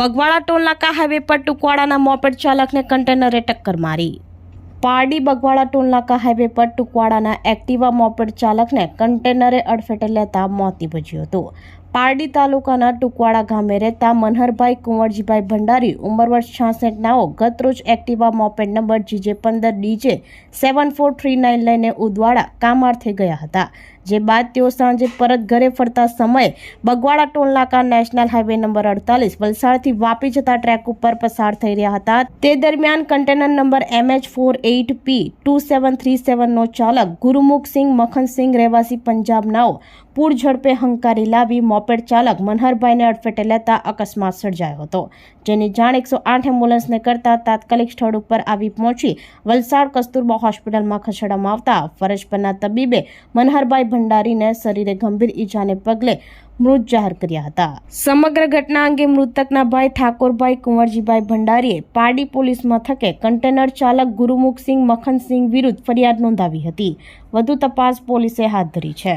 Bagwada ટોલનાકા highway પર ટુકવાડાના moped ચાલકને કન્ટેનરે ટક્કર મારી. પારડી બગવાડા ટોલનાકા હાઈવે પર ટુકવાડાના એક્ટિવા મોપેડ ચાલકને કન્ટેનરે અડફેટે લેતા મોત નીપજ્યું હતું. પારડી તાલુકાના ટુકવાડા ગામે રહેતા મનહરભાઈ કુંવરજીભાઈ ભંડારી ઉંમર વર્ષ છાસઠ નાઓ ગતરોજ એક્ટિવા મોપેડ નંબર જીજે પંદર DJ seven four three nine લઈને ઉદવાડા કામાર્થે ગયા હતા, જે બાદ તેઓ સાંજે પરત ઘરે ફરતા સમયે બગવાડા ટોલનાકા નેશનલ હાઈવે નંબર અડતાલીસ વલસાડથી વાપી જતા ટ્રેક ઉપર પસાર થઈ રહ્યા હતા. તે દરમિયાન container number MH four eight P two seven three સેવનનો ચાલક ગુરુમુખસિંહ મખનસિંહ રહેવાસી પંજાબનાઓ પૂર ઝડપે હંકારી લાવી મોપેડ ચાલક મનહરભાઈને અડફેટે લેતા અકસ્માત સર્જાયો હતો. જેની જાણ એકસો આઠ એમ્બ્યુલન્સને કરતા તાત્કાલિક સ્થળ ઉપર આવી પહોંચી વલસાડ કસ્તુરબા હોસ્પિટલમાં ખસેડવામાં આવતા ફરજ પરના તબીબે મનહરભાઈ ભંડારીને શરીરે ગંભીર ઈજાને પગલે મૃત જાહેર કર્યા હતા. સમગ્ર ઘટના અંગે મૃતકના ભાઈ ઠાકોરભાઈ કુંવરજીભાઈ ભંડારીએ પારડી પોલીસ મથકે કન્ટેનર ચાલક ગુરુમુખસિંહ મખનસિંહ વિરુદ્ધ ફરિયાદ નોંધાવી હતી. વધુ તપાસ પોલીસે હાથ ધરી છે.